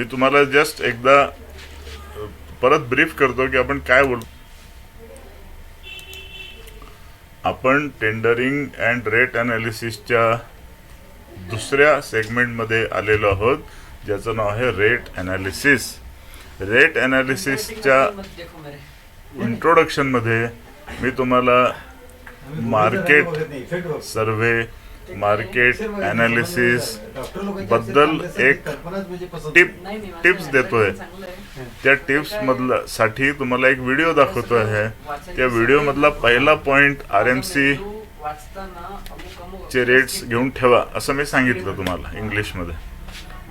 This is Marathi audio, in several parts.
मी तुम्हाला जस्ट एकदा परत ब्रीफ करतो की आपण काय बोल आपण टेंडरिंग अँड रेट अनालिसिसच्या दुसऱ्या सेगमेंटमध्ये आलेलो आहोत ज्याचं नाव आहे रेट अनालिसिस रेट अनालिसिसच्या इंट्रोडक्शनमध्ये मी तुम्हाला मार्केट सर्वे मार्केट अनालिसिसबद्दल एक टिप टिप्स देतोय. त्या टिप्स मधला साठी तुम्हाला एक व्हिडिओ दाखवतो आहे त्या व्हिडिओ मधला पहिला पॉइंट आर एम सी चे रेट्स घेऊन ठेवा असं मी सांगितलं तुम्हाला इंग्लिशमध्ये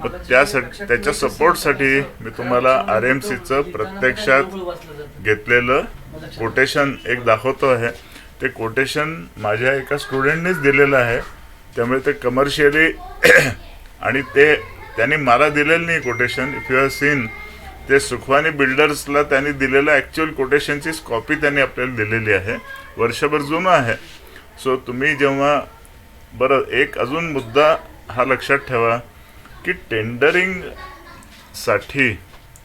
मग त्यासाठी त्याच्या सपोर्टसाठी मी तुम्हाला आर एम सीचं प्रत्यक्षात घेतलेलं कोटेशन एक दाखवतो आहे ते कोटेशन माझ्या एका स्टुडंटनेच दिलेलं आहे. त्यामुळे ते कमर्शियली आणि ते त्यांनी मला दिलेलं नाही quotation if you have seen ते सुखवानी बिल्डर्सला त्यांनी दिलेलं ॲक्च्युअल कोटेशनची कॉपी त्यांनी आपल्याला दिलेली आहे. वर्षभर जुनं आहे. सो तुम्ही जेव्हा बरं एक अजून मुद्दा हा लक्षात ठेवा की टेंडरिंगसाठी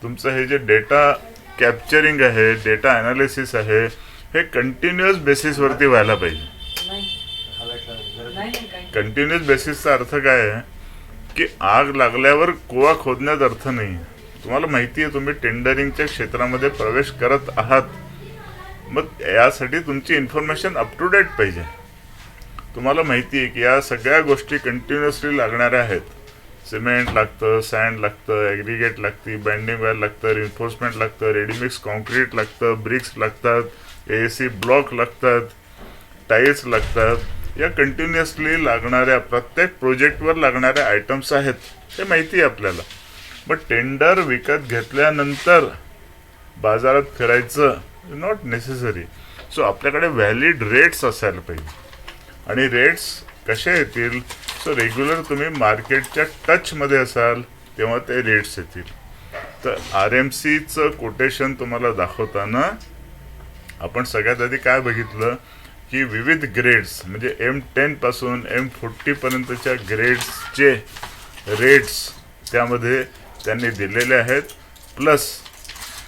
तुमचं हे जे डेटा कॅप्चरिंग आहे डेटा ॲनालिसिस आहे हे कंटिन्युअस बेसिसवरती व्हायला पाहिजे. कंटिन्युअस बेसिसचा अर्थ काय आहे? की आग लागल्यावर कुवा खोदण्यात अर्थ नाही तुम्हाला माहिती आहे तुम्ही टेंडरिंगच्या क्षेत्रामध्ये प्रवेश करत आहात. मग यासाठी तुमची इन्फॉर्मेशन अप टू डेट पाहिजे. तुम्हाला माहिती आहे की या सगळ्या गोष्टी कंटिन्युअसली लागणाऱ्या आहेत. सिमेंट लागतं सँड लागतं ॲग्रिगेट लागते बँडिंग वायर लागतं रिन्फोर्समेंट लागतं रेडीमिक्स कॉन्क्रीट लागतं ब्रिक्स लागतात ए सी ब्लॉक लागतात टाईल्स लागतात. या कंटिन्युअसली लागणाऱ्या प्रत्येक प्रोजेक्टवर लागणाऱ्या आयटम्स आहेत हे माहिती आहे आपल्याला. मग टेंडर विकत घेतल्यानंतर बाजारात फिरायचं नॉट नेसेसरी सो आपल्याकडे व्हॅलिड रेट्स असायला पाहिजे. आणि रेट्स कसे येतील? सो रेग्युलर तुम्ही मार्केटच्या टचमध्ये असाल तेव्हा ते रेट्स येतील. तर आर एम सीचं कोटेशन तुम्हाला दाखवताना आपण सगळ्यात आधी काय बघितलं? की विविध ग्रेड्स म्हणजे एम टेनपासून एम फोर्टीपर्यंतच्या ग्रेड्सचे रेट्स त्यामध्ये त्यांनी दिलेले आहेत. प्लस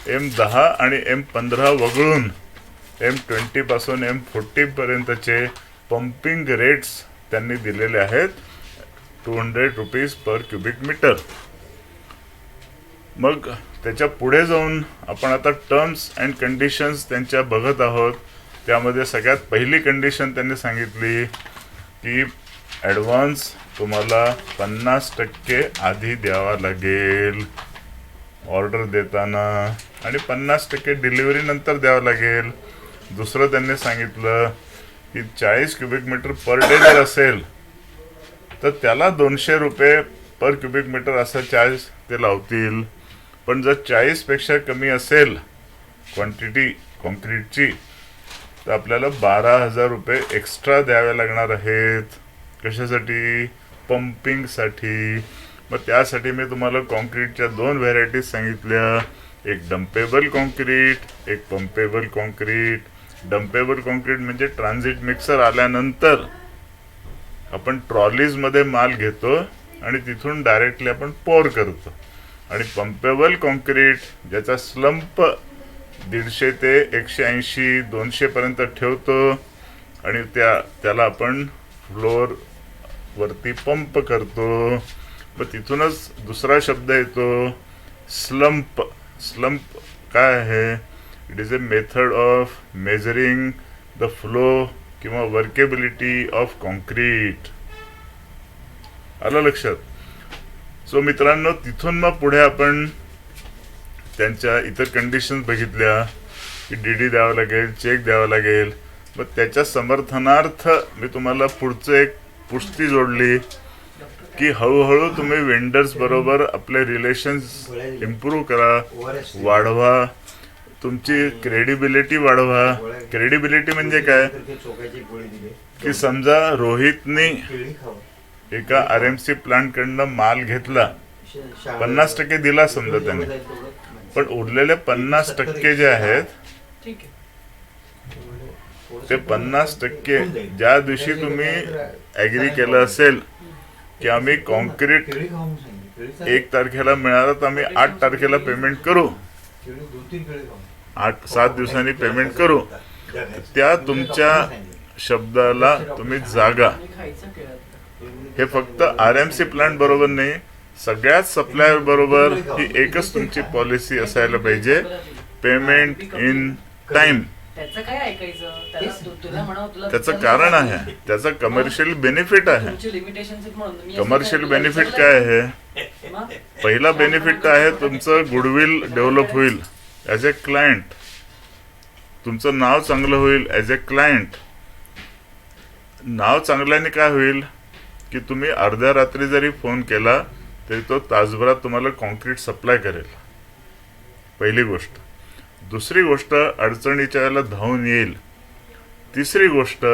एम दहा आणि एम पंधरा वगळून एम ट्वेंटीपासून एम फोर्टीपर्यंतचे पंपिंग रेट्स त्यांनी दिलेले आहेत. Two hundred rupees per cubic metre मग त्याच्या पुढे जाऊन आपण आता टर्म्स अँड कंडिशन्स त्यांच्या बघत आहोत. त्यामध्ये सगळ्यात पहिली कंडिशन त्यांनी सांगितली की ॲडव्हान्स तुम्हाला पन्नास टक्के आधी द्यावा लागेल. ऑर्डर देताना. आणि पन्नास टक्के डिलिव्हरीनंतर द्यावं लागेल. दुसरं त्यांनी सांगितलं की चाळीस क्युबिक मीटर पर डे जर असेल तर त्याला दोनशे रुपये पर क्युबिक मीटर असा चार्ज ते लावतील. पण जर चाळीसपेक्षा कमी असेल क्वांटिटी कॉन्क्रीटची तर आपल्याला बारा हजार रुपये एक्स्ट्रा द्यावे लागणार आहेत. कशासाठी? पंपिंगसाठी मग त्यासाठी मी तुम्हाला कॉन्क्रीटच्या दोन व्हेरायटीज सांगितल्या. एक डम्पेबल कॉन्क्रीट एक पंपेबल कॉन्क्रीट डम्पेबल कॉन्क्रीट म्हणजे ट्रान्झिट मिक्सर आल्यानंतर आपण ट्रॉलीजमध्ये माल घेतो आणि तिथून डायरेक्टली आपण पोर करतो. आणि पंपेबल कॉन्क्रीट ज्याचा स्लंप दीडशे ते एकशे ऐंशी दोनशेपर्यंत ठेवतो आणि त्या त्याला आपण फ्लोअरवरती पंप करतो. मग तिथूनच दुसरा शब्द येतो स्लंप स्लंप काय आहे? It is a method of measuring the flow किंवा वर्केबिलिटी ऑफ कॉन्क्रीट आलं लक्षात? सो मित्रांनो तिथून मग पुढे आपण त्यांच्या इतर कंडिशन बघितल्या की डी डी द्यावं लागेल चेक द्यावं लागेल. मग त्याच्या समर्थनार्थ मी तुम्हाला पुढचं एक पुष्टी जोडली की हळूहळू तुम्ही वेंडर्स बरोबर आपले रिलेशन्स इम्प्रूव्ह करा वाढवा. तुमची क्रेडिबिलिटी वाढवा. क्रेडिबिलिटी म्हणजे काय? की समजा रोहितनी एका आर एम सी प्लांटकडनं माल घेतला पन्नास टक्के दिला समजा त्याने. पण उरलेले पन्नास टक्के जे आहेत ते पन्नास टक्के ज्या दिवशी तुम्ही ऍग्री केलं असेल की आम्ही कॉन्क्रीट एक तारखेला मिळाला तर आम्ही आठ तारखेला पेमेंट करू. आठ सात दिवसांनी पेमेंट करू. त्या तुमच्या शब्दाला तुम्ही जागा. हे फक्त आर एम सी प्लांट बरोबर नाही सगळ्याच सप्लायर बरोबर ही एकच तुमची पॉलिसी असायला पाहिजे. पेमेंट इन टाइम त्याचं कारण आहे. त्याचं कमर्शियल बेनिफिट आहे. कमर्शियल बेनिफिट काय आहे? पहिला बेनिफिट काय आहे? तुमचं गुडविल डेव्हलप होईल. ॲज ए क्लायंट तुमचं नाव चांगलं होईल. ॲज ए क्लायंट नाव चांगल्याने काय होईल? की तुम्ही अर्ध्या रात्री जरी फोन केला तरी तो तासभरात तुम्हाला कॉन्क्रीट सप्लाय करेल. पहिली गोष्ट. दुसरी गोष्ट अडचणीच्या वेळेला धावून येईल. तिसरी गोष्ट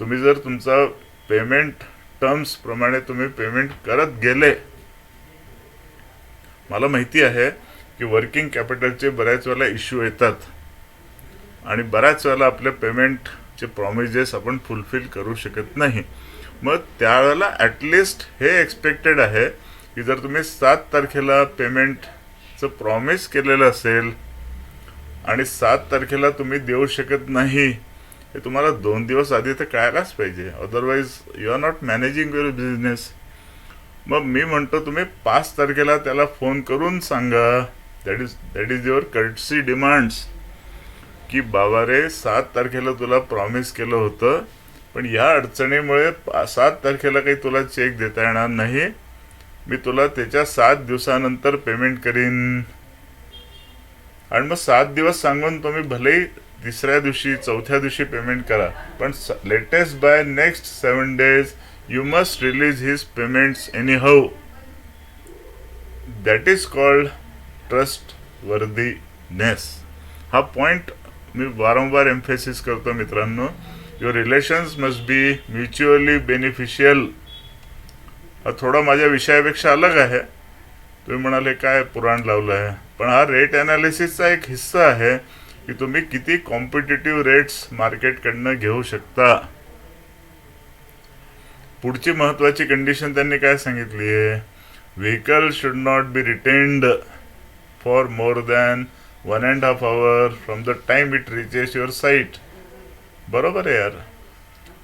तुम्ही जर तुमचा पेमेंट टर्म्स प्रमाणे तुम्ही पेमेंट करत गेले. मला माहिती आहे की वर्किंग कॅपिटलचे बऱ्याच वेळेला इश्यू येतात. आणि बऱ्याच वेळेला आपल्या पेमेंटचे प्रॉमिजेस आपण फुलफिल करू शकत नाही. मग त्यावेळेला ॲटलिस्ट हे एक्सपेक्टेड आहे की जर तुम्ही सात तारखेला पेमेंटचं प्रॉमिस केलेलं असेल आणि सात तारखेला तुम्ही देऊ शकत नाही हे तुम्हाला दोन दिवस आधी तर कळायलाच पाहिजे. Otherwise you are not managing your business मग मी म्हणतो तुम्ही पाच तारखेला त्याला फोन करून सांगा. That is that is your courtesy demands की बाबा रे सात तारखेला तुला प्रॉमिस केलं होतं पण या अडचणीमुळे पा- सात तारखेला काही तुला चेक देता येणार नाही. मी तुला त्याच्या सात दिवसानंतर पेमेंट करीन. आणि मग सात दिवस सांगून तुम्ही भलेही तिसऱ्या दिवशी चौथ्या दिवशी पेमेंट करा. पण latest by next seven days you must release his payments anyhow that is called trustworthiness हा पॉइंट मी वारंवार एम्फेसिस करतो मित्रांनो. Your relations must be mutually beneficial हा थोडा माझ्या विषयापेक्षा अलग आहे. तुम्ही म्हणाले काय पुराण लावलं आहे? पण हा रेट ॲनालिसिसचा एक हिस्सा आहे की तुम्ही किती कॉम्पिटेटिव्ह रेट्स मार्केटकडनं घेऊ शकता. पुढची महत्वाची कंडिशन त्यांनी काय सांगितली आहे? Vehicle should not be retained for more than one and half hour from the time it reaches your site बरोबर आहे यार.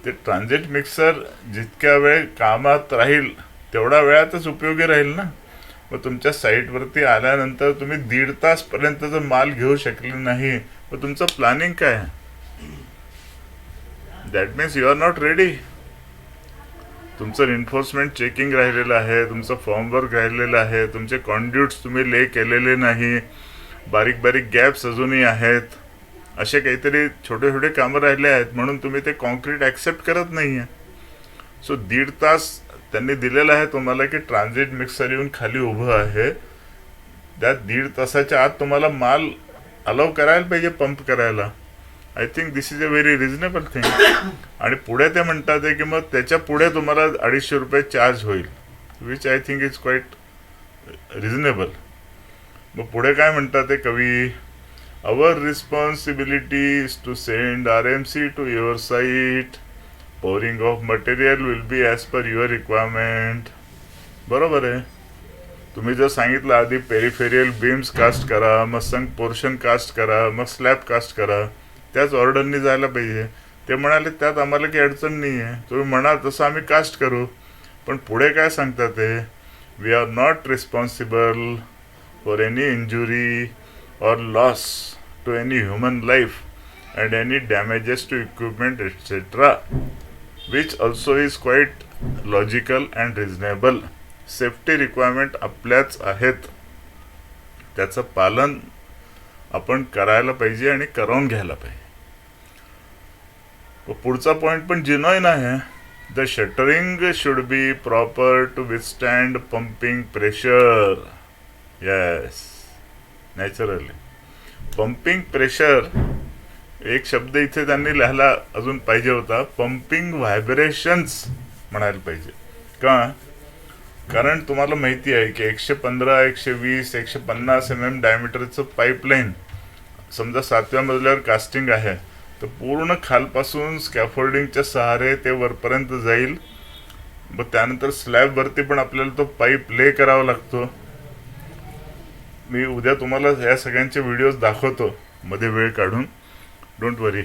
ते ट्रान्झिट मिक्सर जितक्या वेळ कामात राहील तेवढ्या वेळातच उपयोगी राहील ना? मग तुमच्या साईटवरती आल्यानंतर तुम्ही दीड तासपर्यंतचा माल घेऊ शकले नाही मग तुमचं प्लॅनिंग काय that means you are not ready तुमचं एन्फोर्समेंट चेकिंग राहिलेलं आहे तुमचं फॉर्मवर्क राहिलेलं आहे तुमचे कॉन्ड्युट्स तुम्ही ले केलेले नाही. बारीक बारीक गॅप्स अजूनही आहेत. असे काहीतरी छोटे छोटे कामं राहिले आहेत म्हणून तुम्ही ते कॉन्क्रीट ॲक्सेप्ट करत नाही आहे सो दीड तास त्यांनी दिलेलं आहे तुम्हाला की ट्रान्झिट मिक्सर येऊन खाली उभं आहे. त्या दीड तासाच्या आत तुम्हाला माल अलाव करायला पाहिजे पंप करायला. I think this is a very reasonable thing आणि पुढे ते म्हणतात आहे की मग त्याच्या पुढे तुम्हाला अडीचशे रुपये चार्ज होईल which I think is quite reasonable मग पुढे काय म्हणतात ते कवी? Our responsibility is to send R M C to your site material of material will be as per your बरोबर आहे? तुम्ही जर सांगितलं आधी पेरिफेरियल बीम्स कास्ट करा मग संग पोर्शन कास्ट करा मग स्लॅब कास्ट करा. त्याच ऑर्डरनी जायला पाहिजे. ते म्हणाले त्यात आम्हाला काही अडचण नाही आहे तुम्ही म्हणाल तसं आम्ही कास्ट करू. पण पुढे काय सांगतात ते? We are not responsible for any injury or loss to any human life and any damages to equipment etc which also is quite logical and reasonable. Safety requirement आपल्याच आहेत. त्याचं पालन आपण करायला पाहिजे आणि करून घ्यायला पाहिजे. पुढचा पॉईंट पण जिनॉईन आहे. The shuttering should be proper to withstand pumping pressure yes naturally pumping pressure एक शब्द इथे त्यांनी लिहायला अजून पाहिजे होता. पंपिंग व्हायब्रेशन्स म्हणायला पाहिजे. का? कारण तुम्हाला माहिती आहे की एकशे पंधरा एकशे वीस एकशे पन्नास एम एम डायमीटरचं पाईपलाईन समजा सातव्या मजल्यावर कास्टिंग आहे तर पूर्ण खालपासून स्कॅफोल्डिंगच्या सहारे ते वरपर्यंत जाईल. मग त्यानंतर स्लॅबवरती पण आपल्याला तो पाईप ले करावा लागतो. मी उद्या तुम्हाला या सगळ्यांचे व्हिडिओज दाखवतो. मध्ये वेळ काढून. डोंट वरी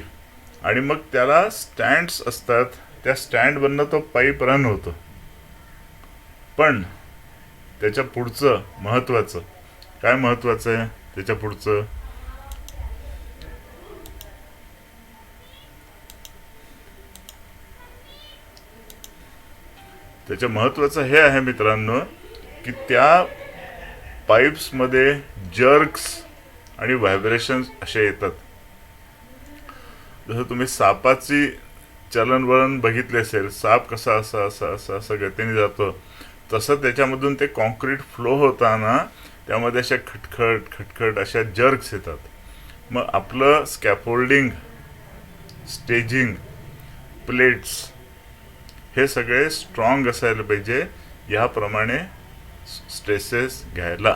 आणि मग त्याला स्टँड्स असतात. त्या स्टँडवरनं तो पाईप रन होतो. पण त्याच्या पुढचं महत्त्वाचं काय महत्त्वाचं आहे? त्याच्या पुढचं? त्याच्या महत्त्वाचं हे आहे मित्रांनो की त्या पाईप्समध्ये जर्क्स आणि व्हायब्रेशन्स असे येतात. जसं तुम्ही सापाची चलनवळण बघितले असेल साप कसा असा असा असा असं गतीने जातो तसं त्याच्यामधून ते कॉन्क्रीट फ्लो होताना त्यामध्ये अशा खटखट खटखट अशा जर्क्स येतात. मग आपलं स्कॅफोल्डिंग स्टेजिंग प्लेट्स हे सगळे स्ट्रॉंग असायला पाहिजे. याप्रमाणे स्ट्रेसेस घ्यायला.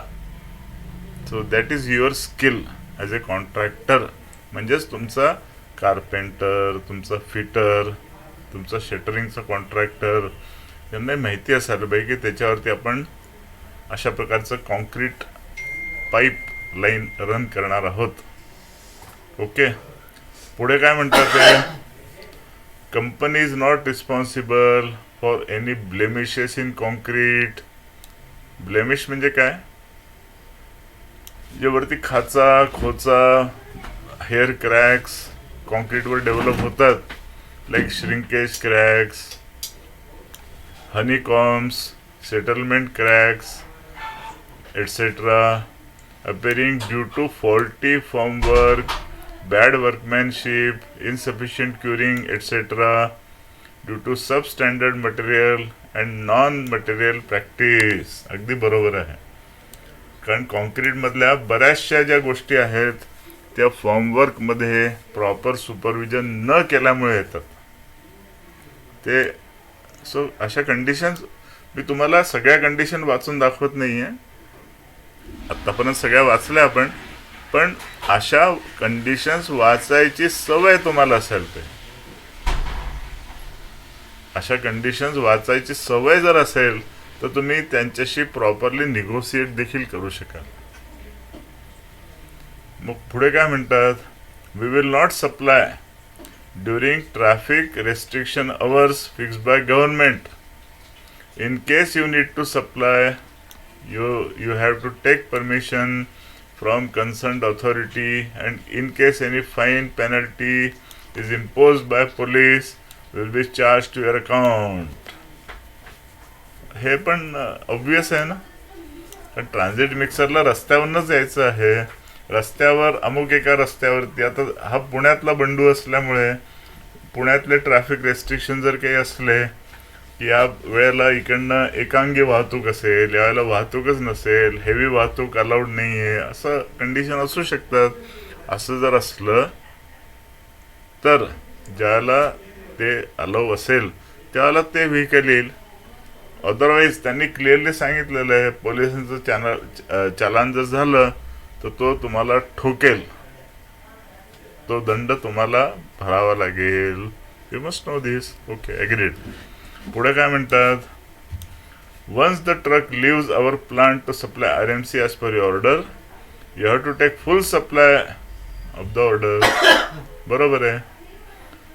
So that is your skill as a contractor म्हणजेच तुमचा कार्पेंटर तुमचा फिटर तुमचा शटरिंगचा कॉन्ट्रॅक्टर यांना माहिती असायला पाहिजे की त्याच्यावरती आपण अशा प्रकारचं कॉन्क्रीट पाईप लाईन रन करणार आहोत. ओके पुढे काय म्हणतात ते? Company is not responsible for any blemishes in concrete blemish म्हणजे काय? जे वरती खाचा, खोचा हेअर क्रॅक्स कॉन्क्रीटवर डेव्हलप होतात. Like shrinkage cracks honeycombs settlement cracks etcetera appearing due to faulty formwork bad workmanship insufficient curing etcetera due to substandard material and non material practice अगदी बरोबर आहे. कारण कॉन्क्रीटमधल्या बऱ्याचशा ज्या गोष्टी आहेत त्या फॉर्मवर्कमध्ये प्रॉपर सुपरविजन न केल्यामुळे येतात. ते सो अशा कंडिशन्स मी तुम्हाला सगळ्या कंडिशन वाचून दाखवत नाही आहे आतापर्यंत सगळ्या वाचल्या आपण पण अशा कंडिशन्स वाचायची सवय तुम्हाला असेल ते. अशा कंडिशन्स वाचायची सवय जर असेल तर तुम्ही त्यांच्याशी प्रॉपरली निगोसिएट देखील करू शकाल. मग पुढे काय म्हणतात? We will not supply during traffic restriction hours fix by government in case you need to supply you you have to take permission from concern authority and in case any fine penalty is impose by police will be charge to your account हे पण uh, ऑब्विस आहे ना? कारण ट्रान्झिट मिक्सरला रस्त्यावरूनच यायचं आहे. रस्त्यावर अमुक एका रस्त्यावरती. आता हा पुण्यातला बंडू असल्यामुळे पुण्यातले ट्रॅफिक रेस्ट्रिक्शन जर काही असले की या वेळेला इकडनं एकांगी वाहतूक असेल यावेळेला वाहतूकच नसेल हेवी वाहतूक अलाउड नाही आहे असं कंडिशन असू शकतात. असं जर असलं तर ज्याला ते अलाव असेल त्यावेळेला ते व्हेकल येईल. अदरवाईज त्यांनी क्लिअरली सांगितलेलं आहे पोलिसांचं चॅनल चालान जर झालं तर तो तुम्हाला ठोकेल. तो दंड तुम्हाला भरावा लागेल. You must know this okay agreed पुढे काय म्हणतात? Once the truck leaves our plant to supply R M C as per your order you have to take full supply of the order बरोबर आहे.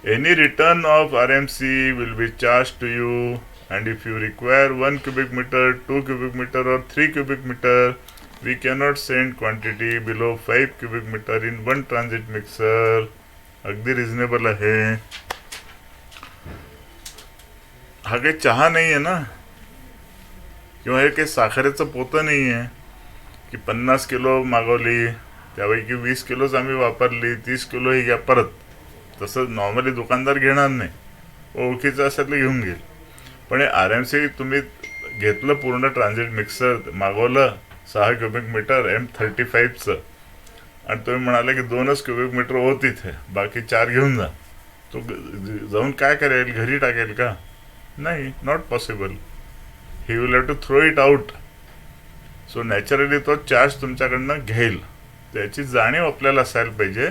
Any return of R M C will be charge to you and if you require one cubic metre two cubic metre or three cubic metre we cannot send quantity below five cubic metre in one transit mixer अगदी रिझनेबल आहे. हा काही चहा नाही आहे ना? किंवा हे काही साखरेचं पोतं नाही आहे की पन्नास किलो मागवली त्यापैकी वीस किलोच आम्ही वापरली तीस किलो ही घ्या परत. तसं नॉर्मली दुकानदार घेणार नाही. ओळखीचं असेल तर घेऊन घेईल. पण हे आर एम सी तुम्ही घेतलं पूर्ण ट्रान्झिट मिक्सर मागवलं सहा क्युबिक मीटर एम थर्टी फाईव्हचं आणि तुम्ही म्हणाले की दोनच क्युबिक मीटर हो तिथे बाकी चार घेऊन जा. तो जाऊन काय करेल? घरी टाकेल का? नाही not possible he will have to throw it out so naturally तो चार्ज तुमच्याकडनं घेईल. त्याची जाणीव आपल्याला असायला पाहिजे.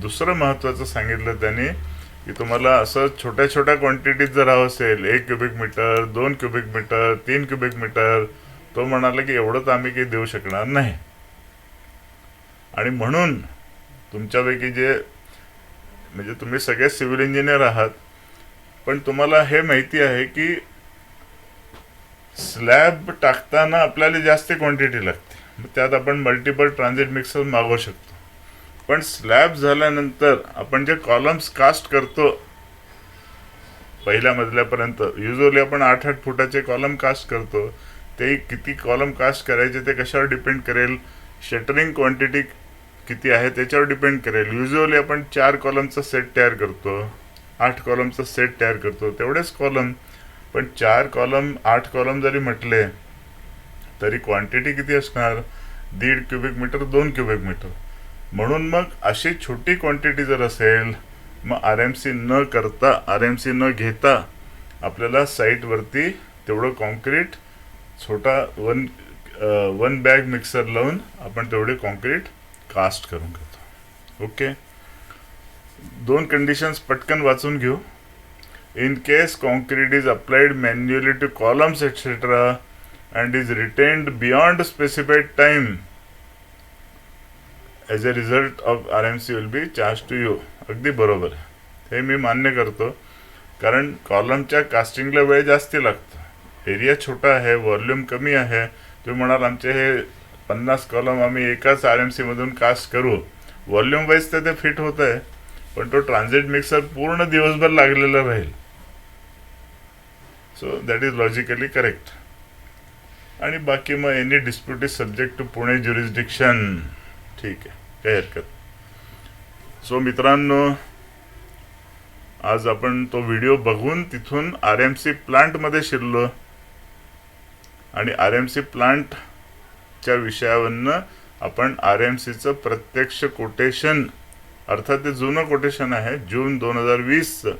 दुसरं महत्त्वाचं सांगितलं त्यांनी की तुम्हाला असं छोट्या छोट्या क्वांटिटीत जर हवं असेल एक क्युबिक मीटर दोन क्युबिक मीटर तीन क्युबिक मीटर तो म्हणाला की एवढं तर आम्ही काही देऊ शकणार नाही. आणि म्हणून तुमच्यापैकी जे म्हणजे तुम्ही सगळे सिव्हिल इंजिनियर आहात पण तुम्हाला हे माहिती आहे की स्लॅब टाकताना आपल्याला जास्त क्वांटिटी लागते. मग त्यात आपण मल्टिपल ट्रान्झिट मिक्सर मागवू शकतो. पण स्लॅब झाल्यानंतर आपण जे कॉलम्स कास्ट करतो पहिल्या मजल्यापर्यंत युजली आपण आठ आठ फुटाचे कॉलम कास्ट करतो. ते किती कॉलम कास्ट करायचे ते कशावर डिपेंड करेल? शटरिंग क्वांटिटी किती आहे त्याच्यावर डिपेंड करेल. युजली आपण चार कॉलमचा सेट तयार करतो. आठ कॉलमचा सेट तयार करतो. तेवढेच कॉलम पण चार कॉलम आठ कॉलम जरी म्हटले तरी क्वांटिटी किती असणार? दीड क्युबिक मीटर दोन क्युबिक मीटर म्हणून मग अशी छोटी क्वांटिटी जर असेल मग आर एम सी न करता आर एम सी न घेता आपल्याला साईटवरती तेवढं कॉन्क्रीट छोटा वन वन बॅग मिक्सर लावून आपण तेवढे कॉन्क्रीट कास्ट करून घेतो. ओके दोन कंडिशन्स पटकन वाचून घेऊ. In case concrete is applied manually to columns etcetera and is retained beyond specified time as a result of R M C will be charge to you अगदी बरोबर हे मी मान्य करतो. कारण कॉलमच्या कास्टिंगला वेळ जास्ती लागतो. एरिया छोटा आहे व्हॉल्यूम कमी आहे. तुम्ही म्हणाल आमचे हे पन्नास कॉलम आम्ही एकाच आर एम सीमधून कास्ट करू. व्हॉल्यूम वाईज तर ते फिट होत आहे पण तो ट्रान्झिट मिक्सर पूर्ण दिवसभर लागलेला राहील. So that is logically correct आणि बाकी मग any dispute is subject to Pune jurisdiction ठीक आहे. काही हरकत सो मित्रांनो आज आपण तो व्हिडिओ बघून तिथून आर एम सी प्लांटमध्ये शिरलो. आणि आर एम सी प्लांटच्या विषयावरनं आपण आर एम सीचं प्रत्यक्ष कोटेशन अर्थात ते जुनं कोटेशन आहे जून दोन हजार वीसचं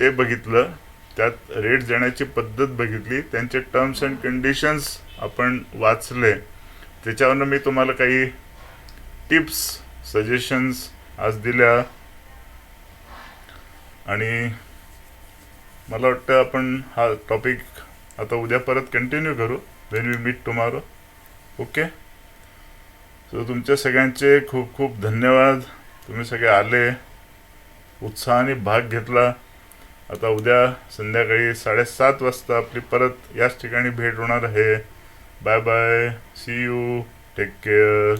ते बघितलं. त्यात रेट देण्याची पद्धत बघितली. त्यांचे टर्म्स अँड कंडिशन्स आपण वाचले. त्याच्यावरनं मी तुम्हाला काही टिप्स सजेशन्स आज दिल्या. आणि मला वाटतं आपण हा टॉपिक आता उद्या परत कंटिन्यू करू when we meet tomorrow okay so तुमच्या सगळ्यांचे खूप खूप धन्यवाद. तुम्ही सगळे आले उत्साहाने भाग घेतला. आता उद्या संध्याकाळी साडेसात वाजता आपली परत याच ठिकाणी भेट होणार आहे. Bye bye see you take care